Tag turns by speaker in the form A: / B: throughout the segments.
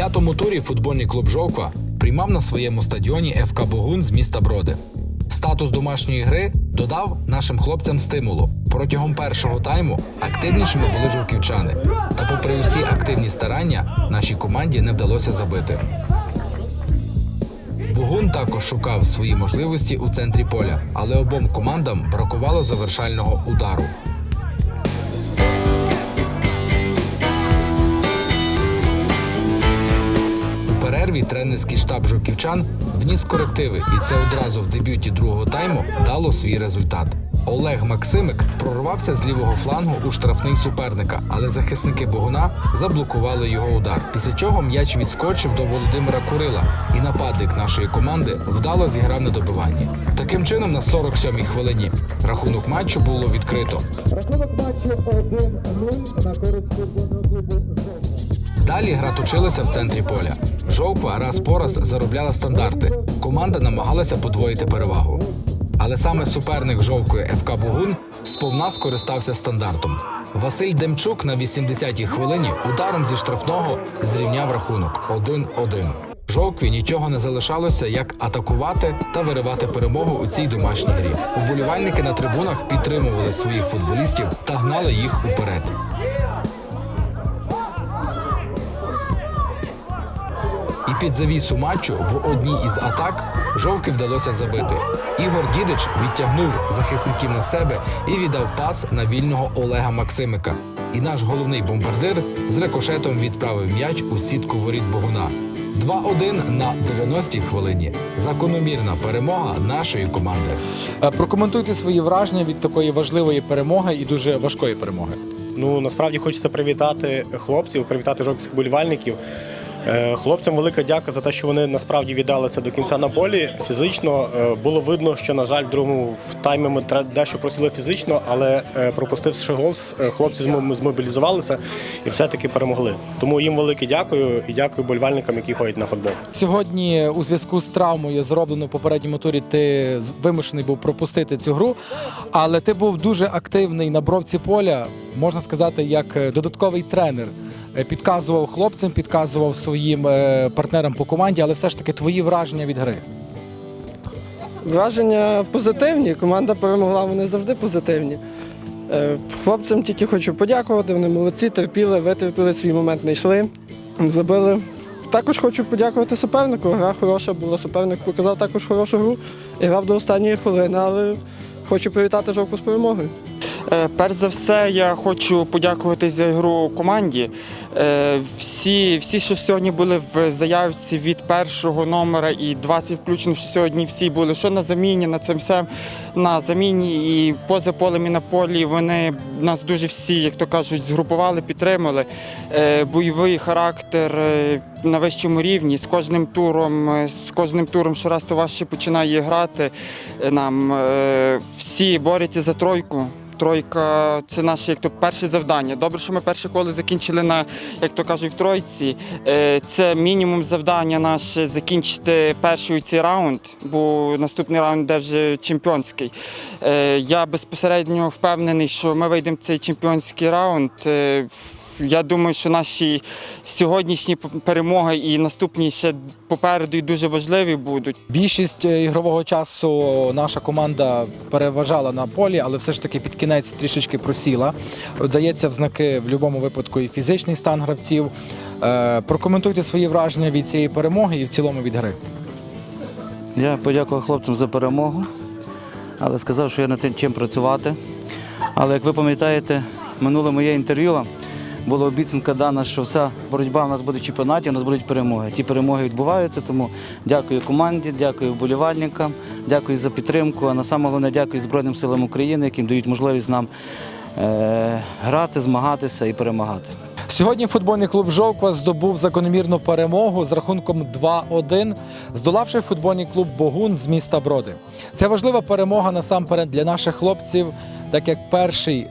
A: п'ятому турі футбольний клуб Жовква приймав на своєму стадіоні ФК Богун з міста Броди. Статус домашньої гри додав нашим хлопцям стимулу. Протягом першого тайму активнішими були жовківчани. Та, попри усі активні старання, нашій команді не вдалося забити. Богун також шукав свої можливості у центрі поля, але обом командам бракувало завершального удару. У тренерський штаб жовківчан вніс корективи, і це одразу в дебюті другого тайму дало свій результат. Олег Максимик прорвався з лівого флангу у штрафний суперника, але захисники Богуна заблокували його удар. Після чого м'яч відскочив до Володимира Курила, і нападник нашої команди вдало зіграв на добиванні. Таким чином, на 47-й хвилині рахунок матчу було відкрито.
B: Рахунок матчу 1-0 на користь футбольного клубу.
A: Далі гра точилася в центрі поля. Жовква раз по раз заробляла стандарти. Команда намагалася подвоїти перевагу. Але саме суперник жовкої ФК Богун сповна скористався стандартом. Василь Демчук на 80-й хвилині ударом зі штрафного зрівняв рахунок 1-1. Жовкві нічого не залишалося, як атакувати та виривати перемогу у цій домашній грі. Уболівальники на трибунах підтримували своїх футболістів та гнали їх уперед. І під завісу матчу в одній із атак жовки вдалося забити. Ігор Дідич відтягнув захисників на себе і віддав пас на вільного Олега Максимика. І наш головний бомбардир з рикошетом відправив м'яч у сітку воріт Богуна. 2-1 на 90-й хвилині. Закономірна перемога нашої команди.
C: Е, Прокоментуйте свої враження від такої важливої перемоги і дуже важкої перемоги.
D: Ну насправді хочеться привітати хлопців, привітати жовтських болівальників. Е, Хлопцям велика дяка за те, що вони насправді віддалися до кінця на полі. Фізично е, було видно, що на жаль, в другому в таймі ми дещо просили фізично, але е, пропустивши гол, хлопці змобілізувалися і все-таки перемогли. Тому їм велике дякую і дякую болівальникам, які ходять на футбол.
C: Сьогодні, у зв'язку з травмою, зробленою в попередньому турі, ти вимушений був пропустити цю гру, але ти був дуже активний на бровці поля, можна сказати, як додатковий тренер. Е, Підказував хлопцям, підказував своїм е, партнерам по команді, але все ж таки твої враження від гри.
E: Враження позитивні. Команда перемогла, вони завжди позитивні. Е, Хлопцям тільки хочу подякувати. Вони молодці, терпіли, витерпіли свій момент, не йшли, забили. Також хочу подякувати супернику. Гра хороша була. Суперник показав також хорошу гру і грав до останньої хвилини, але хочу привітати жовку з перемогою.
F: Е, Перш за все, я хочу подякувати за гру команді. Е, Всі, всі, що сьогодні були в заявці від першого номера і 20 включено, що сьогодні всі були, що на заміні, на цим все на заміні і поза полем і на полі. Вони нас дуже всі, як то кажуть, згрупували, підтримали. Е, Бойовий характер на вищому рівні. З кожним туром, з кожним туром щораз то важче починає грати. Нам всі борються за тройку. Тройка це наше як то перше завдання. Добре, що ми перше коло закінчили на, як то кажуть, в тройці. Е, Це мінімум завдання наше закінчити перший цей раунд, бо наступний раунд де вже чемпіонський. Е, Я безпосередньо впевнений, що ми вийдемо в цей чемпіонський раунд. Я думаю, що наші сьогоднішні перемоги і наступні ще попереду і дуже важливі будуть.
C: Більшість е, ігрового часу наша команда переважала на полі, але все ж таки під кінець трішечки просіла. Дається в знаки в будь-якому випадку і фізичний стан гравців. Е, Прокоментуйте свої враження від цієї перемоги і в цілому від гри.
G: Я подякував хлопцям за перемогу, але сказав, що я над тим чим працювати. Але як ви пам'ятаєте, минуле моє інтерв'ю була обіцянка дана, що вся боротьба у нас буде в чемпіонаті, у нас будуть перемоги. Ті перемоги відбуваються, тому дякую команді, дякую вболівальникам, дякую за підтримку. А на саме головне дякую Збройним силам України, яким дають можливість нам е- грати, змагатися і перемагати.
C: Сьогодні футбольний клуб Жовква здобув закономірну перемогу з рахунком 2-1, здолавши футбольний клуб Богун з міста Броди. Це важлива перемога насамперед для наших хлопців, так як перший.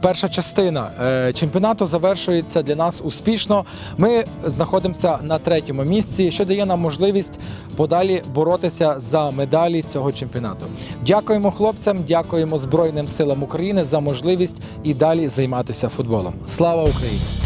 C: Перша частина е, чемпіонату завершується для нас успішно. Ми знаходимося на третьому місці, що дає нам можливість подалі боротися за медалі цього чемпіонату. Дякуємо хлопцям, дякуємо Збройним силам України за можливість і далі займатися футболом. Слава Україні!